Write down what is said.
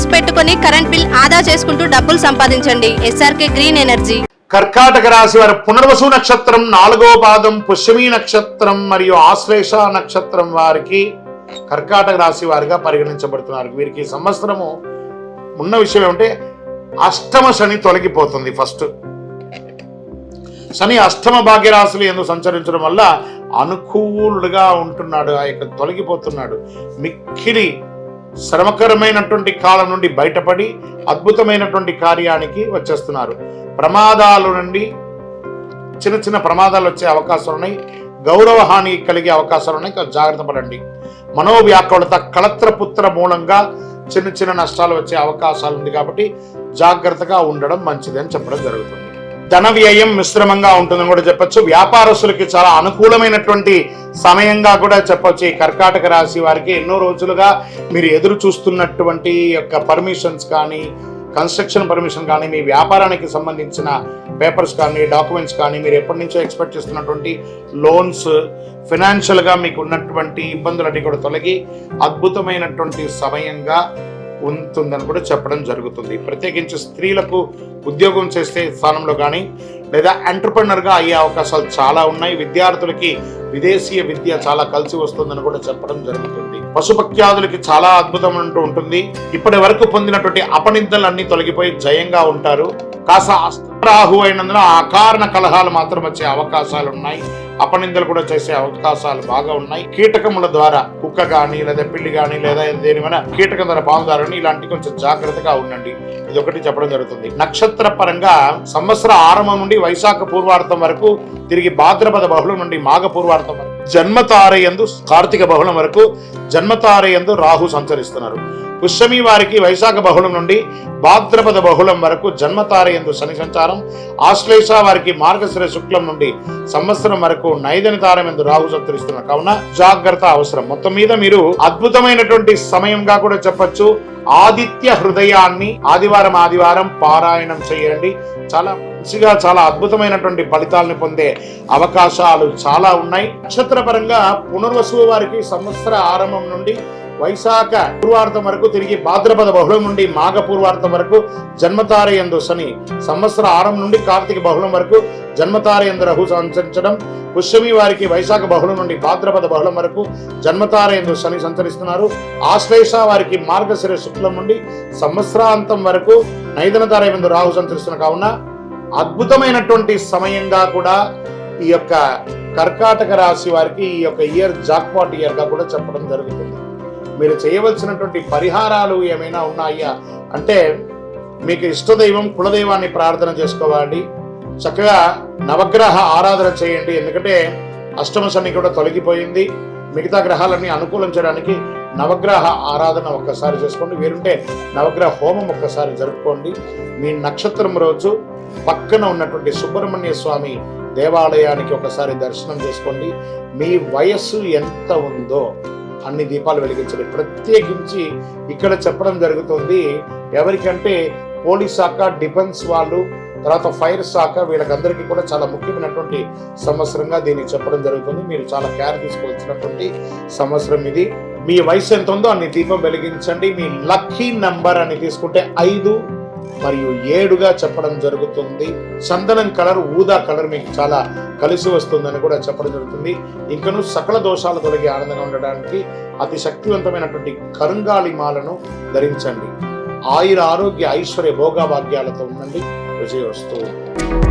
Panels పెట్టుకొని current bill ఆదా చేసుకుంటూ డబ్బులు సంపాదించండి. S R K green energy. కర్కాటక రాశి వారి పునర్వసు నక్షత్రం నాలుగో పాదం పుష్యమి నక్షత్రం మరియు ఆశ్లేష నక్షత్రం వారికి కర్కాటక రాశి వారిగా పరిగణించబడుతున్నారు. వీరికి సంవత్సరము ఉన్న విషయం ఏమంటే అష్టమ శని తొలగిపోతుంది ఫస్ట్. శని అష్టమ భాగ్యరాశులు ఎందుకు సంచరించడం వల్ల అనుకూలుడుగా ఉంటున్నాడు ఆ యొక్క తొలగిపోతున్నాడు. మిక్కిలి శ్రమకరమైనటువంటి కాలం నుండి బయటపడి అద్భుతమైనటువంటి కార్యానికి వచ్చేస్తున్నారు. ప్రమాదాల నుండి చిన్న చిన్న ప్రమాదాలు వచ్చే అవకాశాలు ఉన్నాయి. గౌరవ హాని కలిగే అవకాశాలు ఉన్నాయి. జాగ్రత్త పడండి. మనోవ్యాకులత కళత్రపుత్ర మూలంగా చిన్న చిన్న నష్టాలు వచ్చే అవకాశాలు ఉంది కాబట్టి జాగ్రత్తగా ఉండడం మంచిది అని చెప్పడం జరుగుతుంది. ధన వ్యయం మిశ్రమంగా ఉంటుందని కూడా చెప్పొచ్చు. వ్యాపారస్తులకి చాలా అనుకూలమైనటువంటి సమయంగా కూడా చెప్పొచ్చు. ఈ కర్కాటక రాశి వారికి ఎన్నో రోజులుగా మీరు ఎదురు చూస్తున్నటువంటి యొక్క పర్మిషన్స్ కానీ కన్స్ట్రక్షన్ పర్మిషన్ కానీ మీ వ్యాపారానికి సంబంధించిన పేపర్స్ కానీ డాక్యుమెంట్స్ కానీ మీరు ఎప్పటి నుంచో ఎక్స్పెక్ట్ చేస్తున్నటువంటి లోన్స్ ఫినాన్షియల్గా మీకు ఉన్నటువంటి ఇబ్బందులన్నీ కూడా తొలగి అద్భుతమైనటువంటి సమయంగా ఉంటుందని కూడా చెప్పడం జరుగుతుంది. ప్రత్యేకించి స్త్రీలకు ఉద్యోగం చేసే స్థానంలో కానీ లేదా ఎంటర్ప్రినర్గా అయ్యే అవకాశాలు చాలా ఉన్నాయి. విద్యార్థులకి విదేశీయ విద్య చాలా కలిసి వస్తుందని కూడా చెప్పడం జరుగుతుంది. పశుపక్ష్యాదులకి చాలా అద్భుతం అంటూ ఉంటుంది. ఇప్పటి వరకు పొందినటువంటి అపనిందలన్నీ తొలగిపోయి జయంగా ఉంటారు. కాస్త రాహు అయినందున అకారణ కలహాలు మాత్రం వచ్చే అవకాశాలు ఉన్నాయి అపనిందలు కూడా చేసే అవకాశాలు బాగా ఉన్నాయి. కీటకముల ద్వారా కుక్క కానీ లేదా పిల్లి కానీ లేదా దేనిమైనా కీటకం ద్వారా పాల్గొనాలని ఇలాంటి కొంచెం జాగ్రత్తగా ఉండండి. ఇది ఒకటి చెప్పడం జరుగుతుంది. నక్షత్ర పరంగా సంవత్సర ఆరంభం నుండి వైశాఖ పూర్వార్థం వరకు తిరిగి భాద్రపద బహుళం నుండి మాఘ పూర్వార్థం వరకు జన్మతారయందు కార్తీక బహుళం వరకు జన్మతారయందు రాహు సంచరిస్తున్నారు. పుష్యమి వారికి వైశాఖ బహుళం నుండి భాద్రపద బహుళం వరకు జన్మతారయందు శని సంచారం ఆశ్లేష వారికి మార్గశిర శుక్లం నుండి సంవత్సరం వరకు నైదని తారమెందు రాహు సంచరిస్తున్నారు. కావున జాగ్రత్త అవసరం. మొత్తం మీద మీరు అద్భుతమైనటువంటి సమయంగా కూడా చెప్పొచ్చు. ఆదిత్య హృదయాన్ని ఆదివారం ఆదివారం పారాయణం చేయండి. చాలా మంచిగా చాలా అద్భుతమైనటువంటి ఫలితాలను పొందే అవకాశాలు చాలా ఉన్నాయి. నక్షత్రపరంగా పునర్వసు వారికి సంవత్సర ఆరంభం నుండి వైశాఖ పూర్వార్థం వరకు తిరిగి భాద్రపద బహుళం నుండి మాఘ పూర్వార్థం వరకు జన్మతారయందు శని సంవత్సర ఆరం నుండి కార్తీక బహుళం వరకు జన్మతారయందు రహు సంచరించడం పుష్యమి వారికి వైశాఖ బహుళం నుండి భాద్రపద బహుళం వరకు జన్మతారయందు శని సంచరిస్తున్నారు. ఆశ్లేష వారికి మార్గశిర శుక్లం నుండి సంవత్సరాంతం వరకు నైదన తారయందు రాహు సంచరిస్తున్న కావున అద్భుతమైనటువంటి సమయంగా కూడా ఈ యొక్క కర్కాటక రాశి వారికి ఈ యొక్క ఇయర్ జాక్పాట్ ఇయర్గా కూడా చెప్పడం జరుగుతుంది. మీరు చేయవలసినటువంటి పరిహారాలు ఏమైనా ఉన్నాయా? అంటే మీకు ఇష్టదైవం కులదైవాన్ని ప్రార్థన చేసుకోవాలి. చక్కగా నవగ్రహ ఆరాధన చేయండి. ఎందుకంటే అష్టమ శని కూడా తొలగిపోయింది. మిగతా గ్రహాలన్నీ అనుకూలం చేయడానికి నవగ్రహ ఆరాధన ఒక్కసారి చేసుకోండి. వీరుంటే నవగ్రహ హోమం ఒక్కసారి జరుపుకోండి. మీ నక్షత్రం రోజు పక్కన ఉన్నటువంటి సుబ్రహ్మణ్య స్వామి దేవాలయానికి ఒకసారి దర్శనం చేసుకోండి. మీ వయస్సు ఎంత ఉందో. అన్ని దీపాలు వెలిగించండి. ప్రత్యేకించి ఇక్కడ చెప్పడం జరుగుతుంది ఎవరికంటే పోలీస్ శాఖ డిఫెన్స్ వాళ్ళు తర్వాత ఫైర్ శాఖ వీళ్ళకందరికీ కూడా చాలా ముఖ్యమైనటువంటి సంవత్సరంగా దీన్ని చెప్పడం జరుగుతుంది. మీరు చాలా కేర్ తీసుకోవాల్సినటువంటి సంవత్సరం ఇది. మీ వయసు ఎంత ఉందో అన్ని దీపం వెలిగించండి. మీ లక్కీ నంబర్ అని తీసుకుంటే ఐదు మరియు ఏడుగా చెప్పడం జరుగుతుంది. చందనం కలర్ ఊదా కలర్ మీకు చాలా కలిసి వస్తుందని కూడా చెప్పడం జరుగుతుంది. ఇంకను సకల దోషాలు తొలగి ఆనందంగా ఉండడానికి అతి శక్తివంతమైనటువంటి కరుంగాలి మాలను ధరించండి. ఆయుర ఆరోగ్య ఐశ్వర్య భోగభాగ్యాలతో ఉండండి. విజయవస్తు.